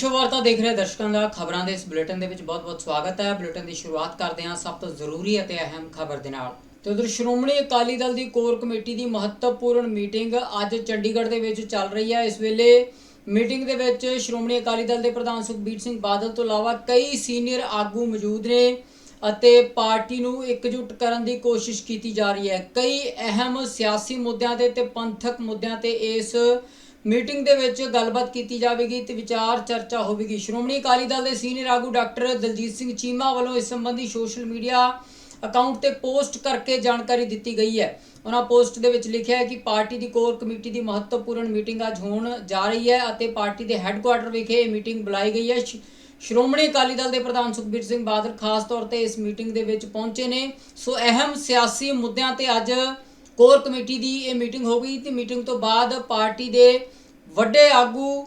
ਵਿਸ਼ਵ ਵਾਰਤਾ ਦੇਖ ਰਹੇ ਦਰਸ਼ਕਾਂ ਦਾ ਖਬਰਾਂ ਦੇ ਇਸ ਬੁਲੇਟਿਨ ਦੇ ਵਿੱਚ ਬਹੁਤ-ਬਹੁਤ ਸਵਾਗਤ ਹੈ। ਬੁਲੇਟਿਨ ਦੀ ਸ਼ੁਰੂਆਤ ਕਰਦੇ ਹਾਂ ਸਭ ਤੋਂ ਜ਼ਰੂਰੀ ਅਤੇ ਅਹਿਮ ਖਬਰ ਦੇ ਨਾਲ। ਤੇ ਉਧਰ ਸ਼੍ਰੋਮਣੀ ਅਕਾਲੀ ਦਲ ਦੀ ਕੋਰ ਕਮੇਟੀ ਦੀ ਮਹੱਤਵਪੂਰਨ ਮੀਟਿੰਗ ਅੱਜ ਚੰਡੀਗੜ੍ਹ ਦੇ ਵਿੱਚ ਚੱਲ ਰਹੀ ਹੈ। ਇਸ ਵੇਲੇ ਮੀਟਿੰਗ ਦੇ ਵਿੱਚ ਸ਼੍ਰੋਮਣੀ ਅਕਾਲੀ ਦਲ ਦੇ ਪ੍ਰਧਾਨ ਸੁਖਬੀਰ ਸਿੰਘ ਬਾਦਲ ਤੋਂ ਇਲਾਵਾ ਕਈ ਸੀਨੀਅਰ ਆਗੂ ਮੌਜੂਦ ਨੇ ਅਤੇ ਪਾਰਟੀ ਨੂੰ ਇਕਜੁੱਟ ਕਰਨ ਦੀ ਕੋਸ਼ਿਸ਼ ਕੀਤੀ ਜਾ ਰਹੀ ਹੈ। ਕਈ ਅਹਿਮ ਸਿਆਸੀ ਮੁੱਦਿਆਂ ਤੇ ਤੇ ਪੰਥਕ ਮੁੱਦਿਆਂ ਤੇ ਇਸ ਮੀਟਿੰਗ ਦੇ ਵਿੱਚ ਗੱਲਬਾਤ ਕੀਤੀ ਜਾਵੇਗੀ ਤੇ ਵਿਚਾਰ ਚਰਚਾ ਹੋਵੇਗੀ। ਸ਼੍ਰੋਮਣੀ ਅਕਾਲੀ ਦਲ ਦੇ ਸੀਨੀਅਰ ਆਗੂ ਡਾਕਟਰ ਦਲਜੀਤ ਸਿੰਘ ਚੀਮਾ ਵੱਲੋਂ ਇਸ ਸੰਬੰਧੀ ਸੋਸ਼ਲ ਮੀਡੀਆ ਅਕਾਊਂਟ ਤੇ ਪੋਸਟ ਕਰਕੇ ਜਾਣਕਾਰੀ ਦਿੱਤੀ ਗਈ ਹੈ। ਉਹਨਾਂ ਪੋਸਟ ਦੇ ਵਿੱਚ ਲਿਖਿਆ ਹੈ ਕਿ ਪਾਰਟੀ ਦੀ ਕੋਰ ਕਮੇਟੀ ਦੀ ਮਹੱਤਵਪੂਰਨ ਮੀਟਿੰਗ ਅੱਜ ਹੋਣ ਜਾ ਰਹੀ ਹੈ ਅਤੇ ਪਾਰਟੀ ਦੇ ਹੈੱਡਕੁਆਟਰ ਵਿਖੇ ਇਹ ਮੀਟਿੰਗ ਬੁਲਾਈ ਗਈ ਹੈ। ਸ਼੍ਰੋਮਣੀ ਅਕਾਲੀ ਦਲ ਦੇ ਪ੍ਰਧਾਨ ਸੁਖਬੀਰ ਸਿੰਘ ਬਾਦਲ ਖਾਸ ਤੌਰ ਤੇ ਇਸ ਮੀਟਿੰਗ ਦੇ ਵਿੱਚ ਪਹੁੰਚੇ ਨੇ। ਸੋ ਅਹਿਮ ਸਿਆਸੀ ਮੁੱਦਿਆਂ ਤੇ ਅੱਜ ਕੋਰ ਕਮੇਟੀ ਦੀ ਇਹ ਮੀਟਿੰਗ ਹੋ ਗਈ ਤੇ ਮੀਟਿੰਗ ਤੋਂ ਬਾਅਦ ਪਾਰਟੀ ਦੇ ਵੱਡੇ ਆਗੂ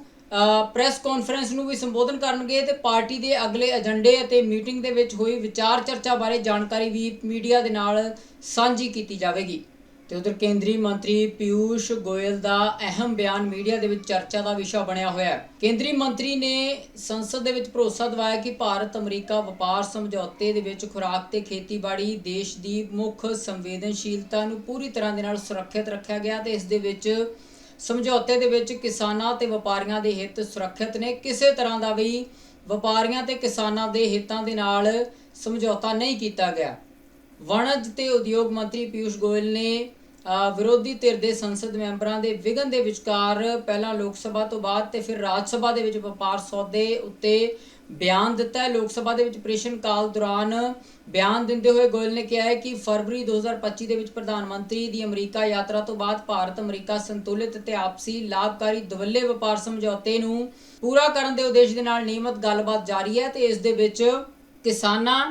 ਪ੍ਰੈਸ ਕਾਨਫਰੰਸ ਨੂੰ ਵੀ ਸੰਬੋਧਨ ਕਰਨਗੇ ਤੇ ਪਾਰਟੀ ਦੇ ਅਗਲੇ ਏਜੰਡੇ ਅਤੇ ਮੀਟਿੰਗ ਦੇ ਵਿੱਚ ਹੋਈ ਵਿਚਾਰ ਚਰਚਾ ਬਾਰੇ ਜਾਣਕਾਰੀ ਵੀ ਮੀਡੀਆ ਦੇ ਨਾਲ ਸਾਂਝੀ ਕੀਤੀ ਜਾਵੇਗੀ। ਤੇ ਉਧਰ ਕੇਂਦਰੀ ਮੰਤਰੀ ਪਿਊਸ਼ ਗੋਇਲ ਦਾ ਅਹਿਮ ਬਿਆਨ ਮੀਡੀਆ ਦੇ ਵਿੱਚ ਚਰਚਾ ਦਾ ਵਿਸ਼ਾ ਬਣਿਆ ਹੋਇਆ ਹੈ। ਕੇਂਦਰੀ ਮੰਤਰੀ ਨੇ ਸੰਸਦ ਦੇ ਵਿੱਚ ਭਰੋਸਾ ਦਿਵਾਇਆ ਕਿ ਭਾਰਤ ਅਮਰੀਕਾ ਵਪਾਰ ਸਮਝੌਤੇ ਦੇ ਵਿੱਚ ਖੁਰਾਕ ਤੇ ਖੇਤੀਬਾੜੀ ਦੇਸ਼ ਦੀ ਮੁੱਖ ਸੰਵੇਦਨਸ਼ੀਲਤਾ ਨੂੰ ਪੂਰੀ ਤਰ੍ਹਾਂ ਦੇ ਨਾਲ ਸੁਰੱਖਿਅਤ ਰੱਖਿਆ ਗਿਆ ਤੇ ਇਸ ਦੇ ਵਿੱਚ ਸਮਝੌਤੇ ਦੇ ਵਿੱਚ ਕਿਸਾਨਾਂ ਤੇ ਵਪਾਰੀਆਂ ਦੇ ਹਿੱਤ ਸੁਰੱਖਿਅਤ ਨੇ। ਕਿਸੇ ਤਰ੍ਹਾਂ ਦਾ ਵੀ ਵਪਾਰੀਆਂ ਤੇ ਕਿਸਾਨਾਂ ਦੇ ਹਿੱਤਾਂ ਦੇ ਨਾਲ ਸਮਝੌਤਾ ਨਹੀਂ ਕੀਤਾ ਗਿਆ। ਵਣਜ ਤੇ ਉਦਯੋਗ ਮੰਤਰੀ ਪਿਊਸ਼ ਗੋਇਲ ਨੇ ਵਿਰੋਧੀ ਧਿਰ ਦੇ ਸੰਸਦ ਮੈਂਬਰਾਂ ਦੇ ਵਿਘਨ ਦੇ ਵਿਚਕਾਰ ਪਹਿਲਾਂ ਲੋਕ ਸਭਾ ਤੋਂ ਬਾਅਦ ਤੇ ਫਿਰ ਰਾਜ ਸਭਾ ਦੇ ਵਿੱਚ ਵਪਾਰ ਸੌਦੇ ਉੱਤੇ ਬਿਆਨ ਦਿੱਤਾ ਹੈ। ਲੋਕ ਸਭਾ ਦੇ ਵਿੱਚ ਪ੍ਰਸ਼ਨ ਕਾਲ ਦੌਰਾਨ ਬਿਆਨ ਦਿੰਦੇ ਹੋਏ ਗੋਇਲ ਨੇ ਕਿਹਾ ਹੈ ਕਿ ਫਰਵਰੀ 2025 ਦੇ ਵਿੱਚ ਪ੍ਰਧਾਨ ਮੰਤਰੀ ਦੀ ਅਮਰੀਕਾ ਯਾਤਰਾ ਤੋਂ ਬਾਅਦ ਭਾਰਤ ਅਮਰੀਕਾ ਸੰਤੁਲਿਤ ਤੇ ਆਪਸੀ ਲਾਭਕਾਰੀ ਦਵੱਲੇ ਵਪਾਰ ਸਮਝੌਤੇ ਨੂੰ ਪੂਰਾ ਕਰਨ ਦੇ ਉਦੇਸ਼ ਦੇ ਨਾਲ ਨਿਯਮਤ ਗੱਲਬਾਤ ਜਾਰੀ ਹੈ ਤੇ ਇਸ ਦੇ ਵਿੱਚ ਕਿਸਾਨਾਂ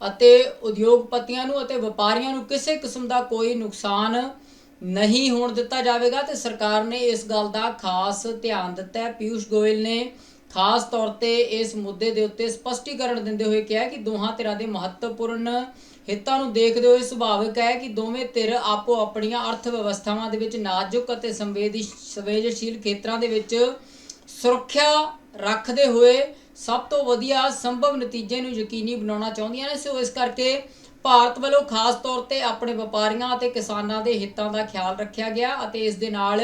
ਅਤੇ ਉਦਯੋਗਪਤੀਆਂ ਨੂੰ ਅਤੇ ਵਪਾਰੀਆਂ ਨੂੰ ਕਿਸੇ ਕਿਸਮ ਦਾ ਕੋਈ ਨੁਕਸਾਨ ਨਹੀਂ ਹੋਣ ਦਿੱਤਾ ਜਾਵੇਗਾ ਤੇ ਸਰਕਾਰ ਨੇ ਇਸ ਗੱਲ ਦਾ ਖਾਸ ਧਿਆਨ ਦਿੱਤਾ ਹੈ। ਪਿਊਸ਼ ਗੋਇਲ ਨੇ ਖਾਸ ਤੌਰ ਤੇ ਇਸ ਮੁੱਦੇ ਦੇ ਉੱਤੇ ਸਪਸ਼ਟੀਕਰਨ ਦਿੰਦੇ ਹੋਏ ਕਿਹਾ ਕਿ ਦੋਹਾਂ ਧਿਰਾਂ ਦੇ ਮਹੱਤਵਪੂਰਨ ਹਿੱਤਾਂ ਨੂੰ ਦੇਖਦੇ ਹੋਏ ਸੁਭਾਵਿਕ ਹੈ ਕਿ ਦੋਵੇਂ ਧਿਰ ਆਪੋ ਆਪਣੀਆਂ ਅਰਥ ਵਿਵਸਥਾਵਾਂ ਦੇ ਵਿੱਚ ਨਾਜ਼ੁਕ ਅਤੇ ਸੰਵੇਦੀ ਸੰਵੇਦਨਸ਼ੀਲ ਖੇਤਰਾਂ ਦੇ ਵਿੱਚ ਸੁਰੱਖਿਆ ਰੱਖਦੇ ਹੋਏ ਸਭ ਤੋਂ ਵਧੀਆ ਸੰਭਵ ਨਤੀਜੇ ਨੂੰ ਯਕੀਨੀ ਬਣਾਉਣਾ ਚਾਹੁੰਦੀਆਂ ਨੇ। ਸੋ ਇਸ ਕਰਕੇ ਭਾਰਤ ਵੱਲੋਂ ਖਾਸ ਤੌਰ ਤੇ ਆਪਣੇ ਵਪਾਰੀਆਂ ਅਤੇ ਕਿਸਾਨਾਂ ਦੇ ਹਿੱਤਾਂ ਦਾ ਖਿਆਲ ਰੱਖਿਆ ਗਿਆ ਅਤੇ ਇਸ ਦੇ ਨਾਲ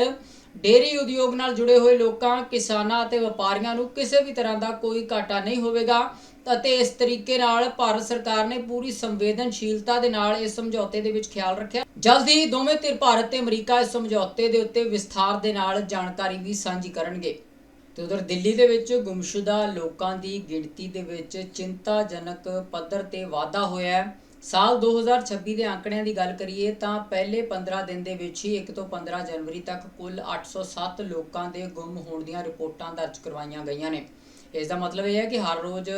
ਡੇਰੀ ਉਦਯੋਗ ਨਾਲ ਜੁੜੇ ਹੋਏ ਲੋਕਾਂ, ਕਿਸਾਨਾਂ ਅਤੇ ਵਪਾਰੀਆਂ ਨੂੰ ਕਿਸੇ ਵੀ ਤਰ੍ਹਾਂ ਦਾ ਕੋਈ ਘਾਟਾ ਨਹੀਂ ਹੋਵੇਗਾ ਅਤੇ ਇਸ ਤਰੀਕੇ ਨਾਲ ਭਾਰਤ ਸਰਕਾਰ ਨੇ ਪੂਰੀ ਸੰਵੇਦਨਸ਼ੀਲਤਾ ਦੇ ਨਾਲ ਇਸ ਸਮਝੌਤੇ ਦੇ ਵਿੱਚ ਖਿਆਲ ਰੱਖਿਆ। ਜਲਦੀ ਹੀ ਦੋਵੇਂ ਧਿਰ ਭਾਰਤ ਤੇ ਅਮਰੀਕਾ ਇਸ ਸਮਝੌਤੇ ਦੇ ਉੱਤੇ ਵਿਸਥਾਰ ਦੇ ਨਾਲ ਜਾਣਕਾਰੀ ਵੀ ਸਾਂਝੀ ਕਰਨਗੇ। ਤੇ ਉਧਰ ਦਿੱਲੀ ਦੇ ਵਿੱਚ ਗੁੰਮਸ਼ੁਦਾ ਲੋਕਾਂ ਦੀ ਗਿਣਤੀ ਦੇ ਵਿੱਚ ਚਿੰਤਾਜਨਕ ਪੱਧਰ ਤੇ ਵਾਧਾ ਹੋਇਆ ਹੈ। ਸਾਲ 2026 ਦੇ ਅੰਕੜਿਆਂ ਦੀ ਗੱਲ ਕਰੀਏ ਤਾਂ ਪਹਿਲੇ 15 ਦਿਨ ਦੇ ਵਿੱਚ ਹੀ 1 ਤੋਂ 15 ਜਨਵਰੀ ਤੱਕ ਕੁੱਲ 807 ਲੋਕਾਂ ਦੇ ਗੁੰਮ ਹੋਣ ਦੀਆਂ ਰਿਪੋਰਟਾਂ ਦਰਜ ਕਰਵਾਈਆਂ ਗਈਆਂ ਨੇ। ਇਸ ਦਾ ਮਤਲਬ ਇਹ ਹੈ ਕਿ ਹਰ ਰੋਜ਼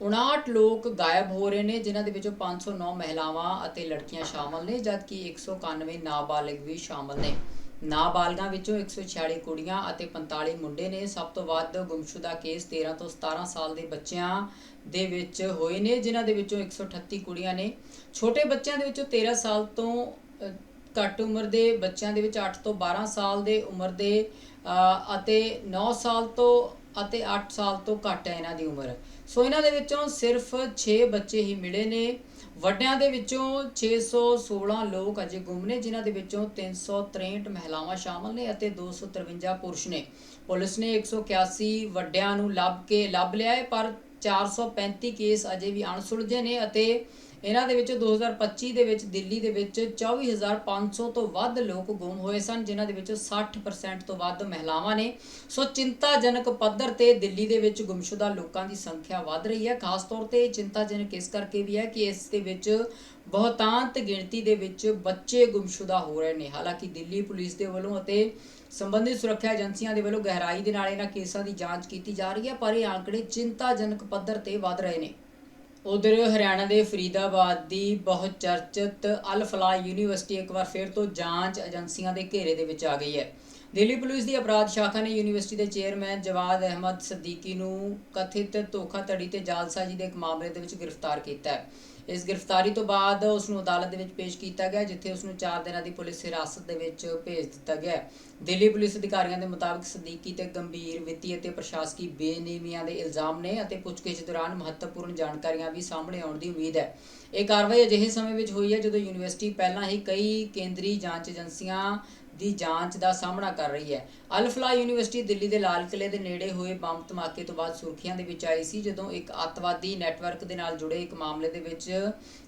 59 ਲੋਕ ਗਾਇਬ ਹੋ ਰਹੇ ਨੇ, ਜਿਨ੍ਹਾਂ ਦੇ ਵਿੱਚੋਂ 509 ਮਹਿਲਾਵਾਂ ਅਤੇ ਲੜਕੀਆਂ ਸ਼ਾਮਲ ਨੇ, ਜਦਕਿ 191 ਨਾਬਾਲਗ ਵੀ ਸ਼ਾਮਲ ਨੇ। ਨਾਬਾਲਗਾਂ ਵਿੱਚੋਂ 146 ਕੁੜੀਆਂ ਅਤੇ 45 ਮੁੰਡੇ ਨੇ ਸਭ ਤੋਂ ਵੱਧ ਗੁੰਮਸ਼ੁਦਾ ਕੇਸ 13 ਤੋਂ 17 ਸਾਲ ਦੇ ਬੱਚਿਆਂ ਦੇ ਵਿੱਚ ਹੋਏ ਨੇ, ਜਿਨ੍ਹਾਂ ਦੇ ਵਿੱਚੋਂ 138 ਕੁੜੀਆਂ ਨੇ। ਛੋਟੇ ਬੱਚਿਆਂ ਦੇ ਵਿੱਚੋਂ 13 ਸਾਲ ਤੋਂ ਘੱਟ ਉਮਰ ਦੇ ਬੱਚਿਆਂ ਦੇ ਵਿੱਚ 8 ਤੋਂ 12 ਸਾਲ ਦੇ ਉਮਰ ਦੇ ਅਤੇ 9 ਸਾਲ ਤੋਂ ਅਤੇ 8 ਸਾਲ ਤੋਂ ਘੱਟ ਹੈ ਇਹਨਾਂ ਦੀ ਉਮਰ। ਸੋ ਇਹਨਾਂ ਦੇ ਵਿੱਚੋਂ ਸਿਰਫ 6 ਬੱਚੇ ਹੀ ਮਿਲੇ ਨੇ। ਵੱਡਿਆਂ ਦੇ ਵਿੱਚੋਂ 616 ਲੋਕ ਅਜੇ ਗੁੰਮ ਨੇ, ਜਿਨ੍ਹਾਂ ਦੇ ਵਿੱਚੋਂ 363 ਮਹਿਲਾਵਾਂ ਸ਼ਾਮਲ ਨੇ ਅਤੇ 253 ਪੁਰਸ਼ ਨੇ। ਪੁਲਿਸ ਨੇ 181 ਵੱਡਿਆਂ ਨੂੰ ਲੱਭ ਕੇ, ਲੱਭ ਲਿਆ ਹੈ, ਪਰ 435 ਕੇਸ ਅਜੇ ਵੀ ਅਣਸੁਲਝੇ ਨੇ ਅਤੇ ਇਹਨਾਂ ਦੇ ਵਿੱਚ 2025 ਦੇ ਵਿੱਚ ਦਿੱਲੀ ਦੇ ਵਿੱਚ 24500 ਤੋਂ ਵੱਧ ਲੋਕ ਗੁੰਮ ਹੋਏ ਸਨ, ਜਿਨ੍ਹਾਂ ਦੇ ਵਿੱਚੋਂ 60% ਤੋਂ ਵੱਧ ਮਹਿਲਾਵਾਂ ਨੇ। ਸੋ ਚਿੰਤਾਜਨਕ ਪੱਧਰ ਤੇ ਦਿੱਲੀ ਦੇ ਵਿੱਚ ਗੁੰਮਸ਼ੁਦਾ ਲੋਕਾਂ ਦੀ ਸੰਖਿਆ ਵੱਧ ਰਹੀ ਹੈ। ਖਾਸ ਤੌਰ ਤੇ ਇਹ ਚਿੰਤਾਜਨਕ ਇਸ ਕਰਕੇ ਵੀ ਹੈ ਕਿ ਇਸ ਦੇ ਵਿੱਚ ਬਹੁਤਾਂਤ ਗਿਣਤੀ ਦੇ ਵਿੱਚ ਬੱਚੇ ਗੁੰਮਸ਼ੁਦਾ ਹੋ ਰਹੇ ਨੇ। ਹਾਲਾਂਕਿ ਦਿੱਲੀ ਪੁਲਿਸ ਦੇ ਵੱਲੋਂ ਅਤੇ ਸੰਬੰਧਿਤ ਸੁਰੱਖਿਆ ਏਜੰਸੀਆਂ ਦੇ ਵੱਲੋਂ ਗਹਿਰਾਈ ਦੇ ਨਾਲ ਇਹਨਾਂ ਕੇਸਾਂ ਦੀ ਜਾਂਚ ਕੀਤੀ ਜਾ ਰਹੀ ਹੈ, ਪਰ ਇਹ ਆંકੜੇ ਚਿੰਤਾਜਨਕ ਪੱਧਰ ਤੇ ਵੱਧ ਰਹੇ ਨੇ। ਉਧਰ ਹਰਿਆਣਾ ਦੇ ਫਰੀਦਾਬਾਦ ਦੀ ਬਹੁਤ ਚਰਚਿਤ ਅਲ ਫਲਾਹ ਯੂਨੀਵਰਸਿਟੀ ਇੱਕ ਵਾਰ ਫਿਰ ਤੋਂ ਜਾਂਚ ਏਜੰਸੀਆਂ ਦੇ ਘੇਰੇ ਦੇ ਵਿੱਚ ਆ ਗਈ ਹੈ। ਦਿੱਲੀ ਪੁਲਿਸ ਦੀ ਅਪਰਾਧ ਸ਼ਾਖਾ ਨੇ ਯੂਨੀਵਰਸਿਟੀ ਦੇ ਚੇਅਰਮੈਨ ਜਵਾਦ ਅਹਿਮਦ ਸਦੀਕੀ ਨੂੰ ਕਥਿਤ ਧੋਖਾਧੜੀ ਤੇ ਜਾਲਸਾਜ਼ੀ ਦੇ ਇੱਕ ਮਾਮਲੇ ਦੇ ਵਿੱਚ ਗ੍ਰਿਫਤਾਰ ਕੀਤਾ ਹੈ। ਇਸ ਗ੍ਰਿਫਤਾਰੀ ਤੋਂ ਬਾਅਦ ਉਸ ਨੂੰ ਅਦਾਲਤ ਦੇ ਵਿੱਚ ਪੇਸ਼ ਕੀਤਾ ਗਿਆ, ਜਿੱਥੇ ਉਸ ਨੂੰ 4 ਦਿਨਾਂ ਦੀ ਪੁਲਿਸ ਹਿਰਾਸਤ ਦੇ ਵਿੱਚ ਭੇਜ ਦਿੱਤਾ ਗਿਆ। ਦਿੱਲੀ ਪੁਲਿਸ ਅਧਿਕਾਰੀਆਂ ਦੇ ਮੁਤਾਬਕ ਸਦੀਕੀ ਤੇ ਗੰਭੀਰ ਵਿੱਤੀ ਅਤੇ ਪ੍ਰਸ਼ਾਸਕੀ ਬੇਨਿਯਮੀਆਂ ਦੇ ਇਲਜ਼ਾਮ ਨੇ ਅਤੇ ਪੁੱਛਗਿੱਛ ਦੌਰਾਨ ਮਹੱਤਵਪੂਰਨ ਜਾਣਕਾਰੀਆਂ ਵੀ ਸਾਹਮਣੇ ਆਉਣ ਦੀ ਉਮੀਦ ਹੈ। ਇਹ ਕਾਰਵਾਈ ਅਜਿਹੇ ਸਮੇਂ ਵਿੱਚ ਹੋਈ ਹੈ ਜਦੋਂ ਯੂਨੀਵਰਸਿਟੀ ਪਹਿਲਾਂ ਹੀ ਕਈ ਕੇਂਦਰੀ ਜਾਂਚ ਏਜੰਸੀਆਂ ਦੀ ਜਾਂਚ ਦਾ ਸਾਹਮਣਾ ਕਰ ਰਹੀ ਹੈ। ਅਲਫਲਾ ਯੂਨੀਵਰਸਿਟੀ ਦਿੱਲੀ ਦੇ ਲਾਲ ਕਿਲੇ ਦੇ ਨੇੜੇ ਹੋਏ ਬੰਬ ਧਮਾਕੇ ਤੋਂ ਬਾਅਦ ਸੁਰਖੀਆਂ ਦੇ ਵਿੱਚ ਆਈ ਸੀ ਜਦੋਂ ਇੱਕ ਅੱਤਵਾਦੀ ਨੈਟਵਰਕ ਦੇ ਨਾਲ ਜੁੜੇ ਇੱਕ ਮਾਮਲੇ ਦੇ ਵਿੱਚ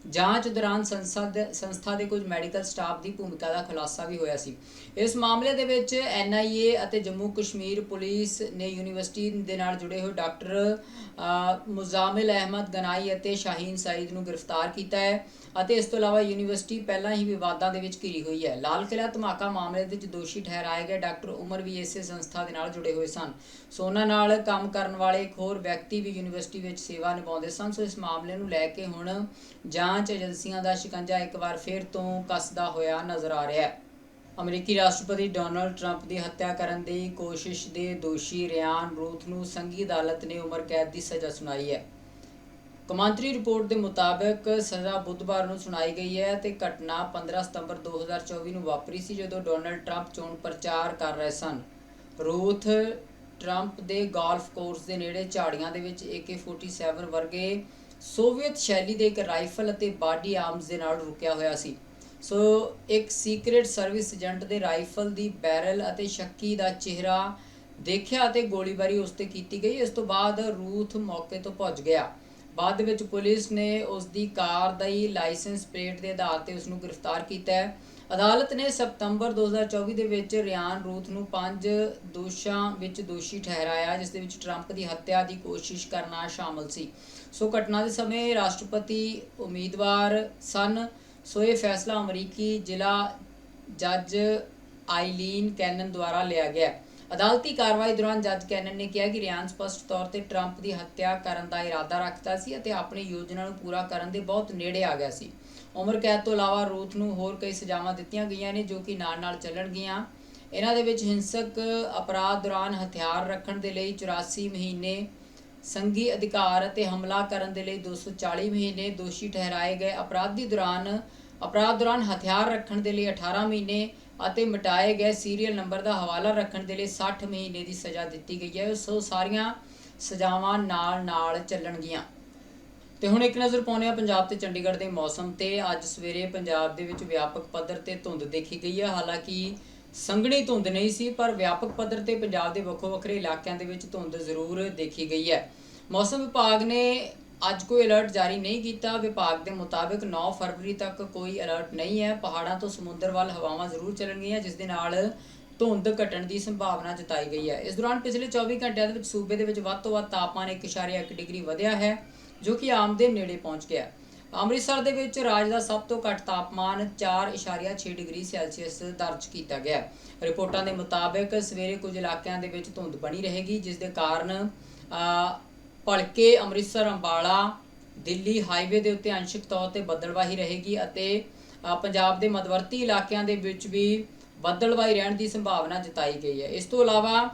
ਜਾਂਚ ਦੌਰਾਨ ਸੰਸਥਾ ਸੰਸਥਾ ਦੇ ਕੁਝ ਮੈਡੀਕਲ ਸਟਾਫ ਦੀ ਭੂਮਿਕਾ ਦਾ ਖੁਲਾਸਾ ਵੀ ਹੋਇਆ ਸੀ। ਇਸ ਮਾਮਲੇ ਦੇ ਵਿੱਚ ਐਨਆਈਏ ਅਤੇ ਜੰਮੂ ਕਸ਼ਮੀਰ ਪੁਲਿਸ ਨੇ ਯੂਨੀਵਰਸਿਟੀ ਦੇ ਨਾਲ ਜੁੜੇ ਹੋਏ ਡਾਕਟਰ ਅ, ਮੁਜ਼ਾਮਿਲ ਅਹਿਮਦ ਗਨਾਈ ਅਤੇ ਸ਼ਾਹੀਨ ਸਈਦ ਨੂੰ ਗ੍ਰਿਫਤਾਰ ਕੀਤਾ ਹੈ ਅਤੇ ਇਸ ਤੋਂ ਇਲਾਵਾ ਯੂਨੀਵਰਸਿਟੀ ਪਹਿਲਾਂ ਹੀ ਵਿਵਾਦਾਂ ਦੇ ਵਿੱਚ ਘਿਰੀ ਹੋਈ ਹੈ। ਲਾਲ ਕਿਲ੍ਹਾ ਧਮਾਕਾ ਮਾਮਲੇ ਦੇ ਵਿੱਚ ਦੋਸ਼ੀ ਠਹਿਰਾਏ ਗਏ। ਡਾਕਟਰ ਉਮਰ ਵੀ ਇਸੇ ਸੰਸਥਾ ਦੇ ਨਾਲ ਜੁੜੇ ਹੋਏ ਸਨ। ਸੋ ਉਹਨਾਂ ਨਾਲ ਕੰਮ ਕਰਨ ਵਾਲੇ ਇੱਕ ਹੋਰ ਵਿਅਕਤੀ ਵੀ ਯੂਨੀਵਰਸਿਟੀ ਵਿੱਚ ਸੇਵਾ ਨਿਭਾਉਂਦੇ ਸਨ। ਸੋ ਇਸ ਮਾਮਲੇ ਨੂੰ ਲੈ ਕੇ ਹੁਣ ਜਾਂਚ ਏਜੰਸੀਆਂ ਦਾ ਸ਼ਿਕੰਜਾ ਇੱਕ ਵਾਰ ਫਿਰ ਤੋਂ ਕੱਸਦਾ ਹੋਇਆ ਨਜ਼ਰ ਆ ਰਿਹਾ ਹੈ। ਅਮਰੀਕੀ ਰਾਸ਼ਟਰਪਤੀ ਡੋਨਲਡ ਟਰੰਪ ਦੀ ਹੱਤਿਆ ਕਰਨ ਦੀ ਕੋਸ਼ਿਸ਼ ਦੇ ਦੋਸ਼ੀ ਰਿਆਨ ਰੂਥ ਨੂੰ ਸੰਘੀ ਅਦਾਲਤ ਨੇ ਉਮਰ ਕੈਦ ਦੀ ਸਜ਼ਾ ਸੁਣਾਈ ਹੈ। ਕੌਮਾਂਤਰੀ ਰਿਪੋਰਟ ਦੇ ਮੁਤਾਬਕ ਸਜ਼ਾ ਬੁੱਧਵਾਰ ਨੂੰ ਸੁਣਾਈ ਗਈ ਹੈ ਤੇ ਘਟਨਾ 15 ਸਤੰਬਰ 2024 ਨੂੰ ਵਾਪਰੀ ਸੀ ਜਦੋਂ ਡੋਨਲਡ ਟਰੰਪ ਚੋਣ ਪ੍ਰਚਾਰ ਕਰ ਰਹੇ ਸਨ। ਰੂਥ ਟਰੰਪ ਦੇ ਗੋਲਫ ਕੋਰਸ ਦੇ ਨੇੜੇ ਝਾੜੀਆਂ ਦੇ ਵਿੱਚ AK47 ਵਰਗੇ ਸੋਵੀਅਤ ਸ਼ੈਲੀ ਦੇ ਇੱਕ ਰਾਈਫਲ ਅਤੇ ਬਾਡੀ ਆਰਮਸ ਦੇ ਨਾਲ ਰੁਕਿਆ ਹੋਇਆ ਸੀ। ਸੋ ਇੱਕ ਸੀਕ੍ਰੀਟ ਸਰਵਿਸ ਏਜੰਟ ਦੇ ਰਾਈਫਲ ਦੀ ਬੈਰਲ ਅਤੇ ਸ਼ੱਕੀ ਦਾ ਚਿਹਰਾ ਦੇਖਿਆ ਅਤੇ ਗੋਲੀਬਾਰੀ ਉਸ ਤੇ ਕੀਤੀ ਗਈ। ਇਸ ਤੋਂ ਬਾਅਦ ਰੂਥ ਮੌਕੇ ਤੋਂ ਭੱਜ ਗਿਆ। ਬਾਅਦ ਵਿੱਚ ਪੁਲਿਸ ਨੇ ਉਸ ਦੀ ਕਾਰ ਦਾ ਹੀ ਲਾਇਸੈਂਸ ਪਲੇਟ ਦੇ ਆਧਾਰ ਤੇ ਉਸ ਨੂੰ ਗ੍ਰਿਫਤਾਰ ਕੀਤਾ ਹੈ। ਅਦਾਲਤ ਨੇ ਸਤੰਬਰ 2024 ਦੇ ਵਿੱਚ ਰਿਆਨ ਰੂਥ ਨੂੰ ਪੰਜ ਦੋਸ਼ਾਂ ਵਿੱਚ ਦੋਸ਼ੀ ਠਹਿਰਾਇਆ, ਜਿਸ ਦੇ ਵਿੱਚ ਟਰੰਪ ਦੀ ਹੱਤਿਆ ਦੀ ਕੋਸ਼ਿਸ਼ ਕਰਨਾ ਸ਼ਾਮਲ ਸੀ। ਸੋ ਘਟਨਾ ਦੇ ਸਮੇਂ ਰਾਸ਼ਟਰਪਤੀ ਉਮੀਦਵਾਰ ਸਨ। ਸੋ ਇਹ ਫੈਸਲਾ ਅਮਰੀਕੀ ਜ਼ਿਲ੍ਹਾ ਜੱਜ ਆਈਲੀਨ ਕੈਨਨ ਦੁਆਰਾ ਲਿਆ ਗਿਆ। ਅਦਾਲਤੀ ਕਾਰਵਾਈ ਦੌਰਾਨ ਜੱਜ ਕੈਨਨ ਨੇ ਕਿਹਾ ਕਿ ਰਿਆਨ ਸਪਸ਼ਟ ਤੌਰ ਤੇ ਟਰੰਪ ਦੀ ਹੱਤਿਆ ਕਰਨ ਦਾ ਇਰਾਦਾ ਰੱਖਦਾ ਸੀ ਅਤੇ ਆਪਣੀ ਯੋਜਨਾ ਨੂੰ ਪੂਰਾ ਕਰਨ ਦੇ ਬਹੁਤ ਨੇੜੇ ਆ ਗਿਆ ਸੀ। ਉਮਰ ਕੈਦ ਤੋਂ ਇਲਾਵਾ ਰੂਥ ਨੂੰ ਹੋਰ ਕਈ ਸਜ਼ਾਵਾਂ ਦਿੱਤੀਆਂ ਗਈਆਂ ਨੇ ਜੋ ਕਿ ਨਾਲ-ਨਾਲ ਚੱਲਣਗੀਆਂ। ਇਹਨਾਂ ਦੇ ਵਿੱਚ ਹਿੰਸਕ ਅਪਰਾਧ ਦੌਰਾਨ ਹਥਿਆਰ ਰੱਖਣ ਦੇ ਲਈ 84 ਮਹੀਨੇ ਸੰਘੀ ਅਧਿਕਾਰ ਅਤੇ ਹਮਲਾ ਕਰਨ ਦੇ ਲਈ 240 ਮਹੀਨੇ ਦੋਸ਼ੀ ਠਹਿਰਾਏ ਗਏ। ਅਪਰਾਧੀ ਦੌਰਾਨ ਅਪਰਾਧ ਦੌਰਾਨ ਹਥਿਆਰ ਰੱਖਣ ਦੇ ਲਈ 18 ਮਹੀਨੇ ਅਤੇ ਮਿਟਾਏ ਗਏ ਸੀਰੀਅਲ ਨੰਬਰ ਦਾ ਹਵਾਲਾ ਰੱਖਣ ਦੇ ਲਈ 60 ਮਹੀਨੇ ਦੀ ਸਜ਼ਾ ਦਿੱਤੀ ਗਈ ਹੈ। ਸੋ ਸਾਰੀਆਂ ਸਜ਼ਾਵਾਂ ਨਾਲ-ਨਾਲ ਚੱਲਣਗੀਆਂ। ਤੇ ਹੁਣ ਇੱਕ ਨਜ਼ਰ ਪਾਉਂਦੇ ਆ ਪੰਜਾਬ ਤੇ ਚੰਡੀਗੜ੍ਹ ਦੇ ਮੌਸਮ ਤੇ। ਅੱਜ ਸਵੇਰੇ ਪੰਜਾਬ ਦੇ ਵਿੱਚ ਵਿਆਪਕ ਪੱਧਰ ਤੇ ਧੁੰਦ ਦੇਖੀ ਗਈ ਹੈ। ਹਾਲਾਂਕਿ ਸੰਘਣੀ ਧੁੰਦ ਨਹੀਂ ਸੀ, ਪਰ ਵਿਆਪਕ ਪੱਧਰ ਤੇ ਪੰਜਾਬ ਦੇ ਵੱਖੋ ਵੱਖਰੇ ਇਲਾਕਿਆਂ ਦੇ ਵਿੱਚ ਧੁੰਦ ਜ਼ਰੂਰ ਦੇਖੀ ਗਈ ਹੈ। ਮੌਸਮ ਵਿਭਾਗ ਨੇ ਅੱਜ ਕੋਈ ਅਲਰਟ ਜਾਰੀ ਨਹੀਂ ਕੀਤਾ। ਵਿਭਾਗ ਦੇ ਮੁਤਾਬਕ 9 ਫਰਵਰੀ ਤੱਕ ਕੋਈ ਅਲਰਟ ਨਹੀਂ ਹੈ। ਪਹਾੜਾਂ ਤੋਂ ਸਮੁੰਦਰ ਵੱਲ ਹਵਾਵਾਂ ਜ਼ਰੂਰ ਚੱਲਣਗੀਆਂ, ਜਿਸ ਦੇ ਨਾਲ ਧੁੰਦ ਘਟਣ ਦੀ ਸੰਭਾਵਨਾ ਜਤਾਈ ਗਈ ਹੈ। ਇਸ ਦੌਰਾਨ ਪਿਛਲੇ 24 ਘੰਟਿਆਂ ਦੇ ਵਿੱਚ ਸੂਬੇ ਦੇ ਵਿੱਚ ਵੱਧ ਤੋਂ ਵੱਧ ਤਾਪਮਾਨ 1.1 ਡਿਗਰੀ ਵਧਿਆ ਹੈ, ਜੋ ਕਿ ਆਮ ਦੇ ਨੇੜੇ ਪਹੁੰਚ ਗਿਆ ਅੰਮ੍ਰਿਤਸਰ ਦੇ ਵਿੱਚ ਰਾਜ ਦਾ ਸਭ ਤੋਂ ਘੱਟ ਤਾਪਮਾਨ 4.6 ਡਿਗਰੀ ਸੈਲਸੀਅਸ ਦਰਜ ਕੀਤਾ ਗਿਆ ਰਿਪੋਰਟਾਂ ਦੇ ਮੁਤਾਬਕ ਸਵੇਰੇ ਕੁਝ ਇਲਾਕਿਆਂ ਦੇ ਵਿੱਚ ਧੁੰਦ ਬਣੀ ਰਹੇਗੀ, ਜਿਸ ਦੇ ਕਾਰਨ ਭਲਕੇ ਅੰਮ੍ਰਿਤਸਰ, ਅੰਬਾਲਾ, ਦਿੱਲੀ ਹਾਈਵੇ ਦੇ ਉੱਤੇ ਅੰਸ਼ਿਕ ਤੌਰ ਤੇ ਬੱਦਲਵਾਹੀ ਰਹੇਗੀ ਅਤੇ ਪੰਜਾਬ ਦੇ ਮੱਧਵਰਤੀ ਇਲਾਕਿਆਂ ਦੇ ਵਿੱਚ ਵੀ ਬੱਦਲਵਾਈ ਰਹਿਣ ਦੀ ਸੰਭਾਵਨਾ ਜਤਾਈ ਗਈ ਹੈ। ਇਸ ਤੋਂ ਇਲਾਵਾ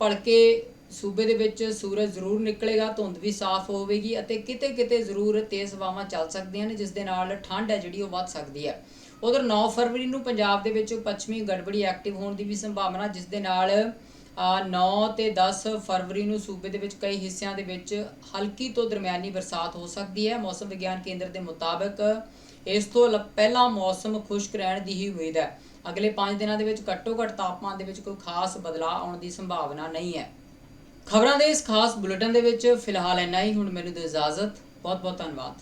ਭਲਕੇ ਸੂਬੇ ਦੇ ਵਿੱਚ ਸੂਰਜ ਜ਼ਰੂਰ ਨਿਕਲੇਗਾ, ਧੁੰਦ ਵੀ ਸਾਫ਼ ਹੋਵੇਗੀ ਅਤੇ ਕਿਤੇ ਕਿਤੇ ਜ਼ਰੂਰ ਤੇਜ਼ ਹਵਾਵਾਂ ਚੱਲ ਸਕਦੀਆਂ ਨੇ, ਜਿਸ ਦੇ ਨਾਲ ਠੰਡ ਹੈ ਜਿਹੜੀ ਉਹ ਵੱਧ ਸਕਦੀ ਹੈ। ਉਧਰ 9 ਫਰਵਰੀ ਨੂੰ ਪੰਜਾਬ ਦੇ ਵਿੱਚ ਪੱਛਮੀ ਗੜਬੜੀ ਐਕਟਿਵ ਹੋਣ ਦੀ ਵੀ ਸੰਭਾਵਨਾ, ਜਿਸ ਦੇ ਨਾਲ 9 ਤੇ 10 ਫਰਵਰੀ ਨੂੰ ਸੂਬੇ ਦੇ ਵਿੱਚ ਕਈ ਹਿੱਸਿਆਂ ਦੇ ਵਿੱਚ ਹਲਕੀ ਤੋਂ ਦਰਮਿਆਨੀ ਬਰਸਾਤ ਹੋ ਸਕਦੀ ਹੈ। ਮੌਸਮ ਵਿਗਿਆਨ ਕੇਂਦਰ ਦੇ ਮੁਤਾਬਕ ਇਸ ਤੋਂ ਪਹਿਲਾਂ ਮੌਸਮ ਖੁਸ਼ਕ ਰਹਿਣ ਦੀ ਹੀ ਉਮੀਦ ਹੈ। ਅਗਲੇ 5 ਦਿਨਾਂ ਦੇ ਵਿੱਚ ਘੱਟੋ-ਘੱਟ ਤਾਪਮਾਨ ਦੇ ਵਿੱਚ ਕੋਈ ਖਾਸ ਬਦਲਾਅ ਆਉਣ ਦੀ ਸੰਭਾਵਨਾ ਨਹੀਂ ਹੈ। ਖਬਰਾਂ ਦੇ ਇਸ ਖਾਸ ਬੁਲੇਟਨ ਦੇ ਵਿੱਚ ਫਿਲਹਾਲ ਇੰਨਾ ਹੀ। ਹੁਣ ਮੈਨੂੰ ਦਿਓ ਇਜਾਜ਼ਤ। ਬਹੁਤ-ਬਹੁਤ ਧੰਨਵਾਦ।